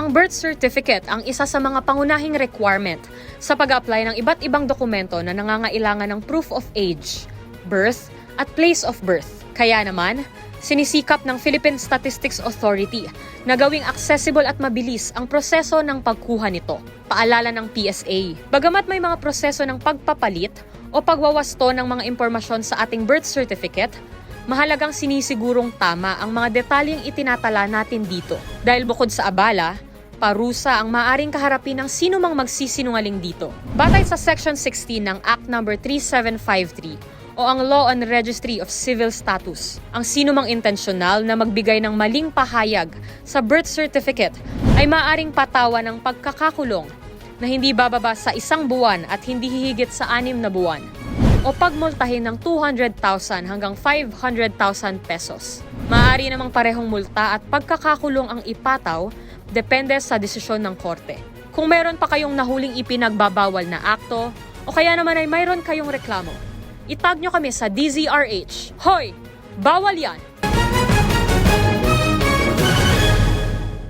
Ang birth certificate ang isa sa mga pangunahing requirement sa pag-apply ng iba't ibang dokumento na nangangailangan ng proof of age, birth, at place of birth. Kaya naman, sinisikap ng Philippine Statistics Authority na gawing accessible at mabilis ang proseso ng pagkuha nito. Paalala ng PSA. Bagamat may mga proseso ng pagpapalit o pagwawasto ng mga impormasyon sa ating birth certificate, mahalagang sinisigurong tama ang mga detalyeng itinatala natin dito. Dahil bukod sa abala, parusa ang maaring kaharapin ng sino mang magsisinungaling dito. Batay sa Section 16 ng Act No. 3753 o ang Law on Registry of Civil Status, ang sino mang intensyonal na magbigay ng maling pahayag sa birth certificate ay maaring patawa ng pagkakakulong na hindi bababa sa isang buwan at hindi hihigit sa anim na buwan o pagmultahin ng 200,000 hanggang 500,000 pesos. Maaari namang parehong multa at pagkakakulong ang ipataw depende sa desisyon ng korte. Kung meron pa kayong nahuling ipinagbabawal na akto o kaya naman ay mayroon kayong reklamo, itag nyo kami sa DZRH. Hoy! Bawal yan!